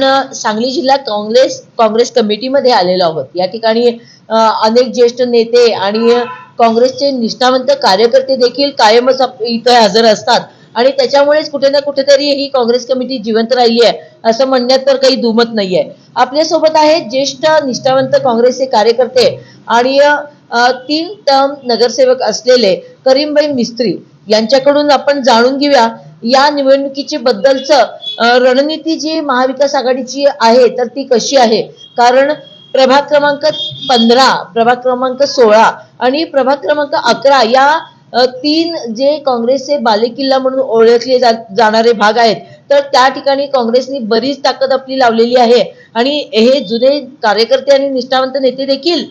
आपण सांगली जिल्हा काँग्रेस काँग्रेस कमिटीमध्ये आलेलो आहोत. या ठिकाणी अनेक ज्येष्ठ नेते आणि काँग्रेसचे निष्ठावंत कार्यकर्ते देखील कायमच इथं इथे हजर असतात. आणि त्याच्यामुळेच कुठे ना कुठेतरी ही काँग्रेस कमिटी जिवंत राहिली आहे असं म्हणण्यात तर काही दुमत नाहीये. आपल्यासोबत आहेत ज्येष्ठ निष्ठावंत काँग्रेसचे कार्यकर्ते आणि तीन टर्म नगरसेवक असलेले करीमबाई मिस्त्री. यांच्याकडून आपण जाणून घेऊया या निवडणुकीचे बद्दलचं रणनीती जी महाविकास आघाडीची आहे तर ती कशी आहे? कारण प्रभाग क्रमांक पंधरा प्रभाग क्रमांक सोळा आणि प्रभाग क्रमांक अकरा या तीन जे काँग्रेसचे बालेकिल्ला म्हणून ओळखले जा- जाणारे भाग आहेत तर त्या ठिकाणी काँग्रेसनी बरीच ताकद आपली लावलेली आहे. आणि हे जुने कार्यकर्ते आणि निष्ठावंत नेते देखील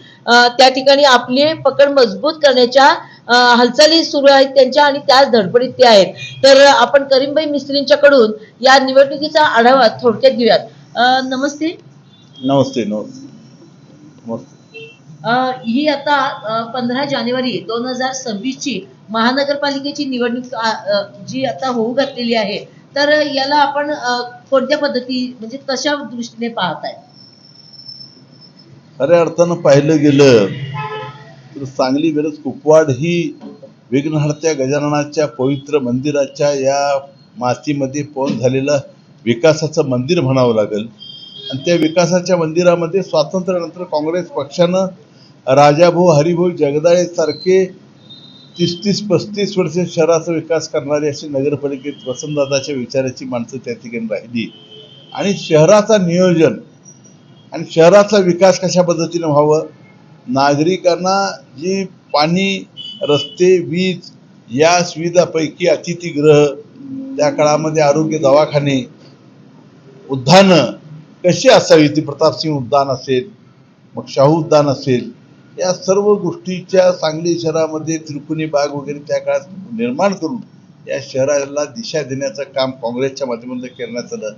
त्या ठिकाणी आपली पकड मजबूत करण्याच्या हालचाली सुरू आहेत त्यांच्या आणि त्याच धडपडीत ते आहेत. तर आपण करीमभाई मिस्त्रींच्याकडून या निवडणुकीचा आढावा थोडक्यात घेऊयात. अ, नमस्ते. नमस्ते नमस्ते अ, ही आता पंधरा जानेवारी दोन हजार सव्वीस ची महानगरपालिकेची निवडणूक अ, जी आता होऊ घातलेली आहे. तर याला आपण अ, कोणत्या पद्धती म्हणजे कशा दृष्टीने पाहताय? खऱ्या अर्थानं पाहिलं गेलं तर सांगली मिरज कुपवाड ही विघ्नहर्त्या गजाननाच्या पवित्र मंदिराच्या या मातीमध्ये पोन झालेलं विकासाचं मंदिर म्हणावं लागेल. आणि त्या विकासाच्या मंदिरामध्ये स्वातंत्र्यानंतर काँग्रेस पक्षानं राजाभाऊ हरिभाऊ जगदाळे सारखे तीस तीस पस्तीस वर्ष शहराचा विकास करणारी अशी नगरपालिकेत वसंतदादाच्या विचाराची माणसं त्या ठिकाणी राहिली. आणि शहराचा नियोजन आणि शहराचा विकास कशा पद्धतीने व्हावं नागरिकांना जी पाणी रस्ते वीज या सुविधापैकी अतिथीगृह त्या काळामध्ये आरोग्य दवाखाने उद्यानं कशी असावी ती प्रतापसिंह उद्यान असेल मग शाहू उद्यान असेल या सर्व गोष्टीच्या सांगली शहरामध्ये त्रिकुणी बाग वगैरे त्या काळात निर्माण करून या शहराला दिशा देण्याचं काम काँग्रेसच्या माध्यमातून करण्यात आलं.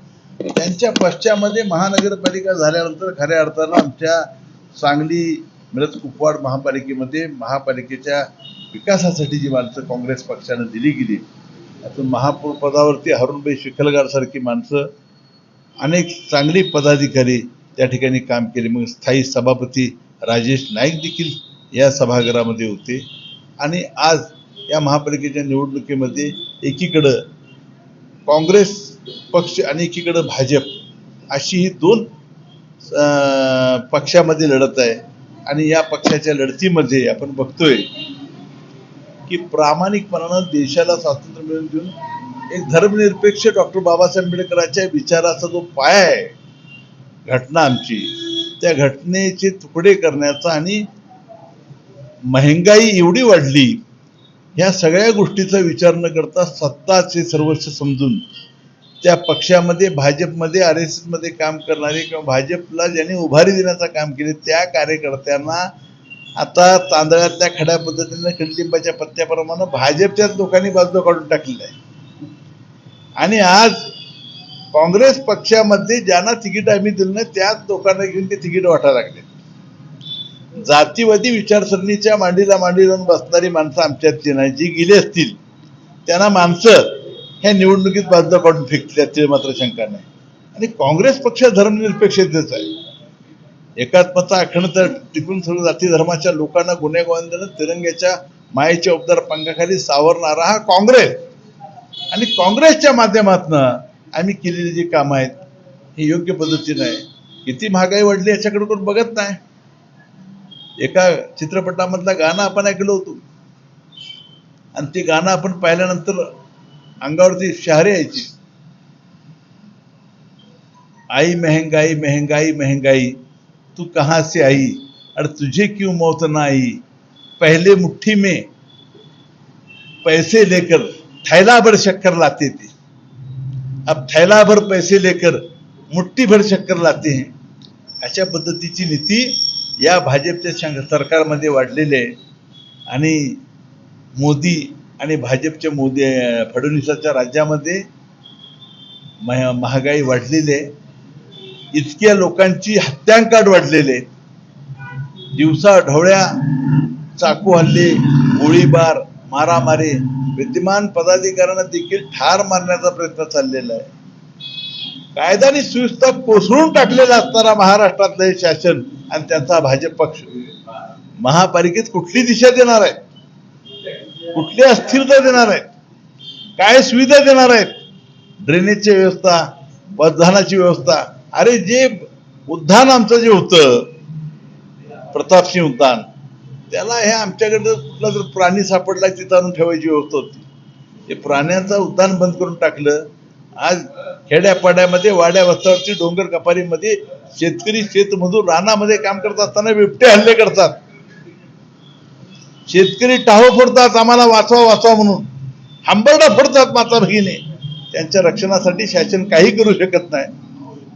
त्यांच्या पश्चामध्ये महानगरपालिका झाल्यानंतर खऱ्या अर्थानं आमच्या सांगली मिरज कुपवाड महापालिकेमध्ये महापालिकेच्या विकासासाठी जी माणसं काँग्रेस पक्षानं दिली गेली त्यातून महापौर पदावरती हरुणभाई शिखलगारसारखी माणसं अनेक चांगली पदाधिकारी त्या ठिकाणी काम केले. मग स्थायी सभापती राजेश नाईक देखील या सभागृहामध्ये होते. आणि आज या महापालिकेच्या निवडणुकीमध्ये एकीकडं काँग्रेस पक्ष आणि एकीकडं भाजप अशी ही दोन पक्षामध्ये लढत आहे. आणि या पक्षाच्या लढतीमध्ये आपण बघतोय की प्रामाणिकपणानं देशाला स्वातंत्र्य मिळवून देऊन एक धर्मनिरपेक्ष डॉक्टर बाबासाहेब आंबेडकरांच्या विचाराचा जो पाया आहे घटना आमची त्या घटनेचे तुकडे करण्याचा आणि महंगाई एवढी वाढली ह्या सगळ्या गोष्टीचा विचार न करता सत्ताचे सर्वस्व समजून त्या पक्षामध्ये भाजपमध्ये आर एस एसमध्ये काम करणारे किंवा भाजपला ज्यांनी उभारी देण्याचं काम केले त्या कार्यकर्त्यांना आता तांदळातल्या खड्या पद्धतीनं कडलिंबाच्या पत्त्याप्रमाणे भाजपच्याच लोकांनी बाजू काढून टाकलेलं आहे. आणि आज काँग्रेस पक्षामध्ये ज्यांना तिकीट आम्ही दिलं नाही त्याच लोकांना घेऊन ते तिकीट वाटायला लागले. जातीवादी विचारसरणीच्या मांडीला मांडी लावून बसणारी माणसं आमच्यातली नाही जी गेली असतील त्यांना माणसं ह्या निवडणुकीत बाजूला काढून फेकतील याची मात्र शंका नाही. आणि काँग्रेस पक्ष धर्मनिरपेक्षतेच आहे. एकात्मता अखंडता टिकून सर्व जाती धर्माच्या लोकांना गुन्हे तिरंग्याच्या मायेच्या उपदार पंखाखाली सावरणारा हा काँग्रेस. आणि काँग्रेसच्या माध्यमातून आम्ही केलेली जी कामं आहेत ही योग्य पद्धतीनं आहे. किती महागाई वाढली याच्याकडे कोण बघत नाही. एका चित्रपटामधलं गाणं आपण ऐकलं होतं. आणि ते गाणं आपण पाहिल्यानंतर अंगावरती शहरे यायची. आई महंगाई महंगाई महंगाई. तू कहाँ से आई? अरे तुझे क्यों मौत ना आई? पहले मुट्ठी में पैसे लेकर थैला भर शक्कर लाते थे। अब थैला भर पैसे लेकर मुट्ठी भर शक्कर लाते हैं। अशा पद्धतीची नीती या भाजपच्या सरकारमध्ये वाढलेली आहे. आणि मोदी आणि भाजपच्या मोदी फडणवीसाच्या राज्यामध्ये मह- महागाई वाढलेली आहे. इतक्या लोकांची हत्यांकाट वाढलेले दिवसा ढवळ्या चाकू हल्ले गोळीबार मारामारी विद्यमान पदाधिकाऱ्यांना देखील ठार मारण्याचा प्रयत्न चाललेला आहे. कायदा आणि सुव्यवस्था कोसळून टाकलेला असताना महाराष्ट्रातलं हे शासन आणि त्यांचा भाजप पक्ष महापालिकेत कुठली दिशा देणार आहे? कुठली अस्थिरता देणार आहेत? काय सुविधा देणार आहेत? ड्रेनेजची व्यवस्था बसधानाची व्यवस्था. अरे जे उद्यान आमचं जे होतं प्रतापसिंह उद्यान त्याला हे आमच्याकडे कुठला जर प्राणी सापडला तिथं आणून ठेवायची व्यवस्था होती. ते प्राण्यांचं उद्यान बंद करून टाकलं. आज खेड्यापाड्यामध्ये वाड्या वस्त्यावरती डोंगर कपारीमध्ये शेतकरी शेतमजूर रानामध्ये काम करत असताना बिबटे हल्ले करतात. शेतकरी टाहो फोडतात आम्हाला वाचवा वाचवा म्हणून. हांबरडा फोडतात माता भगिनी. त्यांच्या रक्षणासाठी शासन काही करू शकत नाही.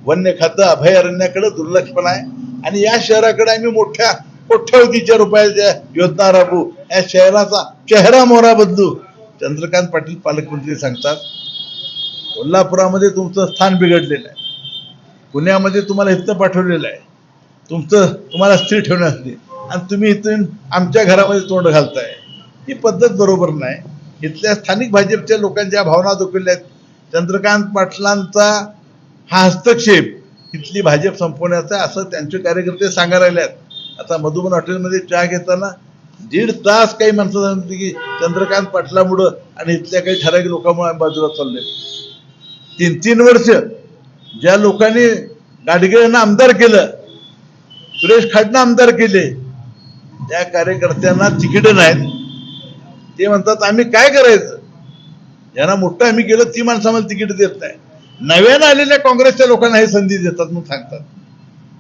वन्य खातं अभयारण्याकडे दुर्लक्षपणा आहे. आणि या शहराकडे आम्ही मोठ्या कोट्यावधीच्या रुपयाच्या योजना राबवू. या शहराचा चेहरा मोहरा बदलू. चंद्रकांत पाटील पालकमंत्री सांगतात कोल्हापुरामध्ये तुमचं स्थान बिघडलेलं आहे. पुण्यामध्ये तुम्हाला इथं पाठवलेलं आहे. तुमचं तुम्हाला स्थिर ठेवण्यासाठी. आणि तुम्ही इथून आमच्या घरामध्ये तोंड घालताय. ही पद्धत बरोबर नाही. इथल्या स्थानिक भाजपच्या लोकांच्या भावना दुखवल्या आहेत चंद्रकांत पाटलांचा हा हस्तक्षेप इथली भाजप संपवण्याचा असं त्यांचे कार्यकर्ते सांगायला लागल्यात आता मधुबन हॉटेलमध्ये चहा घेताना दीड तास काही माणसं सांगते की चंद्रकांत पाटलामुळं आणि इथल्या काही ठराविक लोकांमुळे आम्ही बाजूला चालले तीन तीन वर्ष ज्या लोकांनी गाडगिळांना आमदार केलं सुरेश खाटनं आमदार केले त्या कार्यकर्त्यांना तिकीट नाहीत. ते म्हणतात आम्ही काय करायचं? यांना मोठं आम्ही केलं ती माणसं आम्हाला तिकीट देत नाही नव्यानं आलेल्या काँग्रेसच्या लोकांना हे संधी देतात म्हणून सांगतात.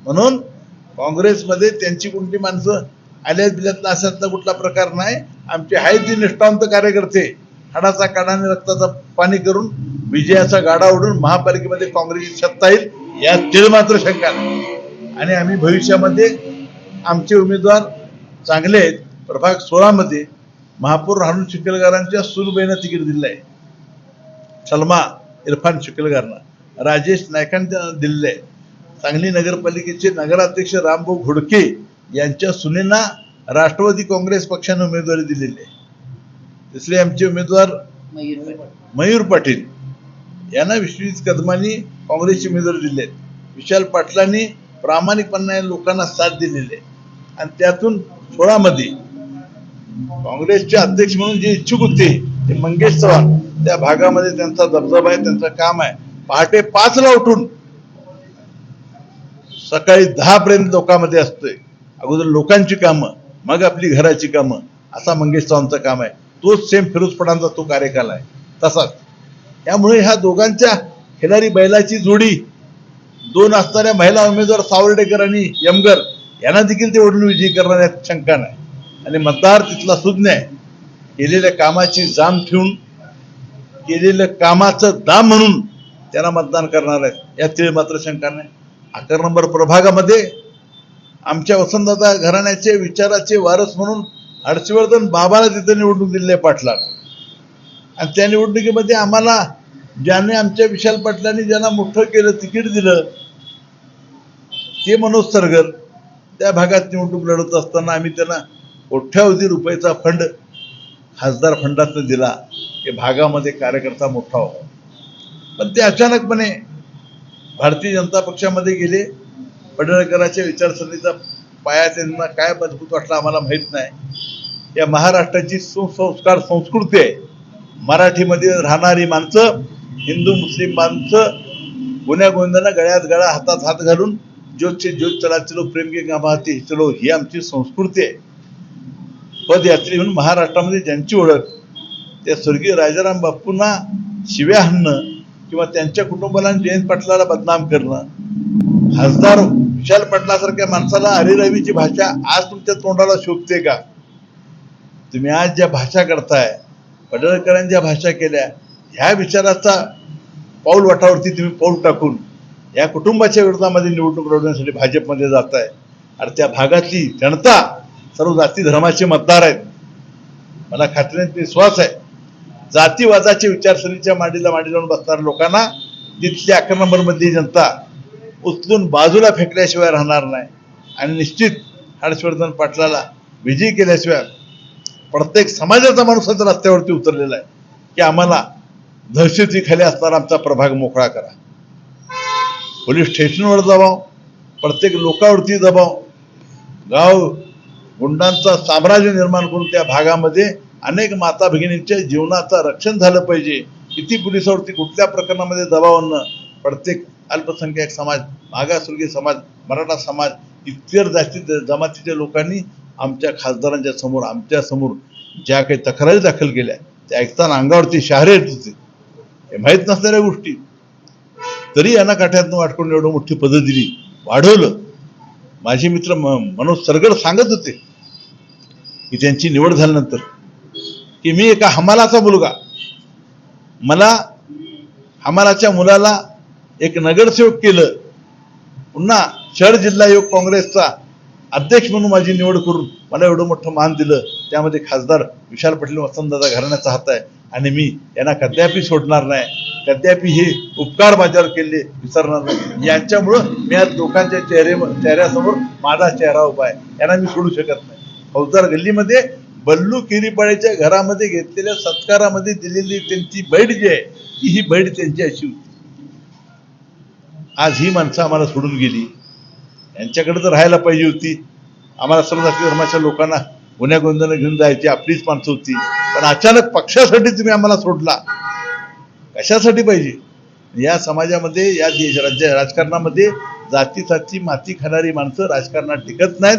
म्हणून काँग्रेसमध्ये त्यांची कोणती माणसं आल्यात बिल्यातला अशातला कुठला प्रकार नाही. आमचे आहे ती निष्ठावंत कार्यकर्ते हाडाचा काढाने रक्ताचा पाणी करून विजयाचा गाडा ओढून महापालिकेमध्ये काँग्रेसची सत्ता येईल यात तीळ मात्र शंका नाही. आणि आम्ही भविष्यामध्ये आमचे उमेदवार चांगले आहेत. प्रभाग सोळामध्ये महापौर राहुल चिखलकरांच्या सुरबेनं तिकीट दिलं आहे सलमा इरफान चिखलकरांना राजेश नायकांना दिलेलं आहे सांगली नगरपालिकेचे नगराध्यक्ष रामभाऊ घोडके यांच्या सुनेंना राष्ट्रवादी काँग्रेस पक्षाने उमेदवारी दिलेली आहे. तिसरे आमचे उमेदवार मयूर पाटील. यांना विश्वजित कदमांनी काँग्रेसचे उमेदवारी दिले आहेत. विशाल पाटलांनी प्रामाणिकपणे लोकांना साथ दिलेली आहे. आणि त्यातून सोळामध्ये काँग्रेसचे अध्यक्ष म्हणून जे इच्छुक होते ते मंगेश चव्हाण त्या भागामध्ये त्यांचा दबदबा आहे त्यांचं काम आहे. पहाटे पाचला उठून सकाळी दहा पर्यंत लोकांमध्ये असतोय. अगोदर लोकांची कामं मग आपली घराची कामं असा मंगेश चव्हाणचं काम आहे. तोच सेम फिरोजपणांचा तो कार्यकाल आहे. तसाच. त्यामुळे ह्या दोघांच्या खिलारी बैलाची जोडी दोन असणाऱ्या महिला उमेदवार सावर्डेकर आणि यमगर यांना देखील ते ओढून विजयी करणार शंका नाही. आणि मतदार तिथला सुज्ञ आहे. केलेल्या कामाची जाम ठेवून केलेलं कामाचं दाम म्हणून त्यांना मतदान करणार आहेत. यात मात्र शंका नाही. अकरा नंबर प्रभागामध्ये आमच्या वसंतदादा घराण्याचे विचाराचे वारस म्हणून हर्षवर्धन बाबाला तिथं निवडणूक दिले पाटला आणि त्या निवडणुकीमध्ये आम्हाला ज्याने आमच्या विशाल पाटलांनी ज्यांना मोठं केलं तिकीट दिलं ते मनोज सरगर त्या भागात निवडणूक लढवत असताना आम्ही त्यांना कोट्यावधी रुपयाचा फंड खासदार फंडातनं दिला. हे भागामध्ये कार्यकर्ता मोठा व्हावा पण ते अचानकपणे भारतीय जनता पक्षामध्ये गेले. पडळकरांच्या विचारसरणीचा पाया त्यांना काय मजबूत वाटला आम्हाला माहीत नाही. या महाराष्ट्राची सुसंस्कार संस्कृती आहे. मराठीमध्ये राहणारी माणसं हिंदू मुस्लिम माणसं गुन्ह्या गोंद्यानं गळ्यात गळा हातात हात घालून ज्योतचे ज्योत चला चलो प्रेम के गाभाती चलो ही आमची संस्कृती आहे. पदयात्री म्हणून महाराष्ट्रामध्ये ज्यांची ओळख त्या स्वर्गीय राजाराम बापूंना शिव्या हाणणं किंवा त्यांच्या कुटुंबाला जयंत पाटलाला बदनाम करणं खासदार विशाल पाटलासारख्या माणसाला हरिरवीची भाषा आज तुमच्या तोंडाला शोभते का? तुम्ही आज ज्या भाषा करताय पडळकरांनी ज्या भाषा केल्या ह्या विचाराचा पाऊल वाटावरती तुम्ही पाऊल टाकून या कुटुंबाच्या विरोधामध्ये निवडणूक लढवण्यासाठी भाजपमध्ये जात आहे आणि त्या भागातली जनता सर्व जाती धर्माचे मतदार आहेत. मला खात्रीने विश्वास आहे. जातीवादाच्या विचारसरणीच्या मांडीला मांडी लावून बसणाऱ्या लोकांना तिथल्या अकरा नंबरमधली जनता उचलून बाजूला फेकल्याशिवाय राहणार नाही. आणि निश्चित हर्षवर्धन पाटलाला विजयी केल्याशिवाय प्रत्येक समाजाचा माणूस रस्त्यावरती उतरलेला आहे. की आम्हाला दहशतीखाली असणारा आमचा प्रभाग मोकळा करा. पोलीस स्टेशनवर दबाव प्रत्येक लोकावरती दबाव. गाव गुंडांचा साम्राज्य निर्माण करून त्या भागामध्ये अनेक माता भगिनींच्या जीवनाचं रक्षण झालं पाहिजे. किती पोलिसावरती कुठल्या प्रकरणामध्ये दबाव आणणं? प्रत्येक अल्पसंख्याक समाज मागासवर्गीय समाज मराठा समाज इतर जास्तीत जमातीच्या लोकांनी आमच्या खासदारांच्या समोर आमच्यासमोर ज्या काही तक्रारी दाखल केल्या त्या ऐकताना अंगावरती शहारे येत होते. हे माहीत नसणाऱ्या गोष्टी. तरी यांना काठ्यातनं वाटकून एवढं मोठी पदं दिली वाढवलं. माझे मित्र म मनोज सरगड सांगत होते की त्यांची निवड झाल्यानंतर की मी एका हमालाचा मुलगा. मला हमालाच्या मुलाला एक नगरसेवक केलं. पुन्हा शहर जिल्हा योग काँग्रेसचा अध्यक्ष म्हणून माझी निवड करून मला एवढं मोठं मान दिलं. त्यामध्ये खासदार विशाल पाटील वसंतदादा घराण्याचा हात आहे आणि मी यांना कद्यापि सोडणार नाही. कद्यापि हे उपकार माझ्यावर केले विसरणार नाही. यांच्यामुळं मी आज लोकांच्या चेहरे चेहऱ्यासमोर माझा चेहरा उभा आहे. यांना मी सोडू शकत नाही. फौजदार गल्लीमध्ये बल्लू किरीपाड्याच्या घरामध्ये घेतलेल्या सत्कारामध्ये दिलेली त्यांची बैठ जी आहे ती ही बैठ त्यांची अशी होती. आज ही माणसं आम्हाला सोडून गेली. यांच्याकडे तर राहायला पाहिजे होती. आम्हाला सर्व जाती धर्माच्या लोकांना गुन्ह्या गोंधळानं घेऊन जायची आपलीच माणसं होती. पण अचानक पक्षासाठी तुम्ही आम्हाला सोडला. कशासाठी पाहिजे? या समाजामध्ये या देश राज्य राजकारणामध्ये जाती माती खाणारी माणसं राजकारणात टिकत नाहीत.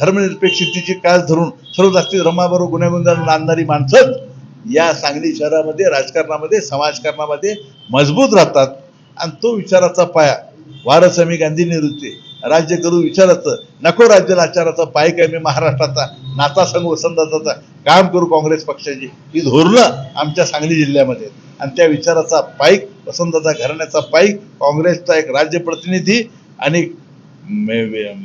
धर्मनिरपेक्षतेची कास धरून सर्व जाती धर्माबरोबर गुन्ह्या नांदणारी माणसं या सांगली शहरामध्ये राजकारणामध्ये समाजकारणामध्ये मजबूत राहतात. आणि तो विचाराचा पाया वारसमी गांधी निवृत्ती राज्य करू विचाराचं नको राज्य आचाराचा पाय काय? मी महाराष्ट्राचा नाता संघ वसंताचा काम करू काँग्रेस पक्षाची. ही धोरणं आमच्या सांगली जिल्ह्यामध्ये आहेत. आणि त्या विचाराचा पाईक वसंताचा घराण्याचा पाईक काँग्रेसचा एक राज्य प्रतिनिधी आणि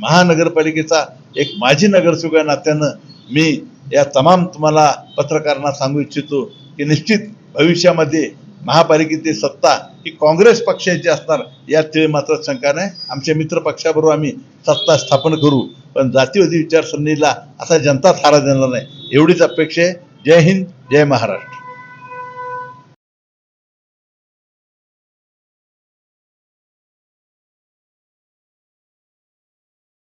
महानगरपालिकेचा एक माजी नगरसेवक या नात्यानं मी या तमाम तुम्हाला पत्रकारांना सांगू इच्छितो की निश्चित भविष्यामध्ये महापालिकेची सत्ता ही काँग्रेस पक्षाची असणार यात ते मात्र शंका नाही. आमच्या मित्र पक्षाबरोबर आम्ही सत्ता स्थापन करू पण जातीवादी विचारसरणीला असा जनता थारा देणार नाही. एवढीच अपेक्षा आहे. जय हिंद जय महाराष्ट्र.